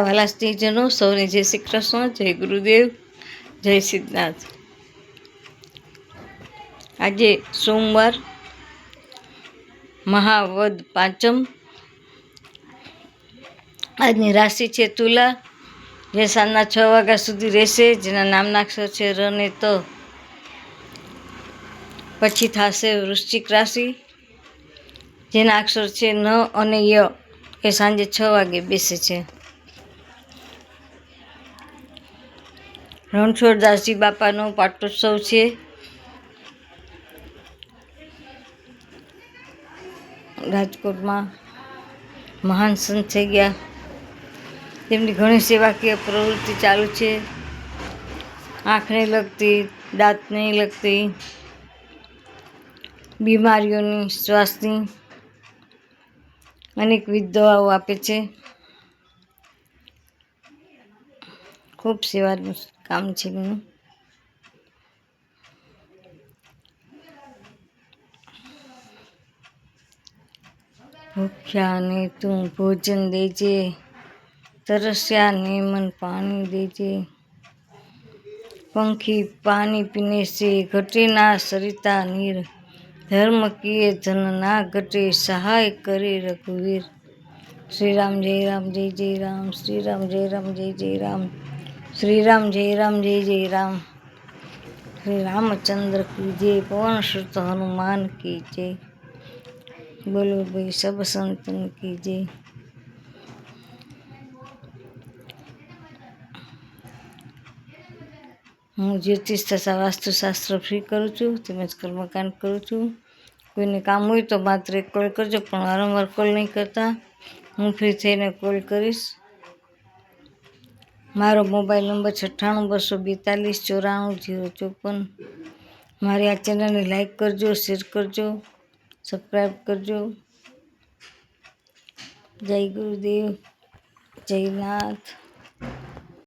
વાલા સ્નેહીજનો, સૌને જય શ્રી કૃષ્ણ, જય ગુરુદેવ, જય સિદ્ધનાથ. આજે સોમવાર મહાવદ પાંચમ. આજની રાશિ છે તુલા. જે સાંજના છ વાગ્યા સુધી રહેશે, જેના નામના અક્ષર છે રને ત. પછી થશે વૃશ્ચિક રાશિ, જેના અક્ષર છે ન અને ય. એ સાંજે છ વાગે બેસે છે. રણછોડદાસજી બાપાનો પાટોત્સવ છે. રાજકોટમાં મહાન સંત થઈ ગયા. તેમની ઘણી સેવાકીય પ્રવૃત્તિ ચાલુ છે. આંખને લગતી, દાંતને લગતી, બીમારીઓની શ્વાસની અનેકવિધ દવાઓ આપે છે. ખૂબ સેવાનું કામ છે એમનું ભૂખ્યાને તું ભોજન દેજે તરસ્યાને મન પાણી દેજે પંખી પાણી પીને से ઘટે ના સરિતા નીર ધર્મ કિए ધન ના ઘટે સહાય કરે રઘુવીર શ્રી રામ જય રામ જય જય રામ શ્રી રામ જય રામ જય જય રામ શ્રી રામ જય રામ, જય જય રામ. શ્રી રામચંદ્ર કી જય પવન સુત હનુમાન કી જય? બોલો ભાઈ, સબ સંતન કી જય. હું જ્યોતિષ તથા વાસ્તુશાસ્ત્ર ફ્રી કરું છું, તેમજ કર્મકાંડ કરું છું. કોઈને કામ હોય તો માત્ર એક કોલ કરજો, પણ વારંવાર કોલ નહીં કરતા. હું ફ્રી થઈને કોલ કરીશ. મારો મોબાઈલ નંબર છઠ્ઠાણું, બસો બેતાલીસ, ચોરાણું, જીરો ચોપન. મારી આ ચેનલને લાઈક કરજો, શેર કરજો, સબસ્ક્રાઈબ કરજો. જય ગુરુદેવ, જય નાથ.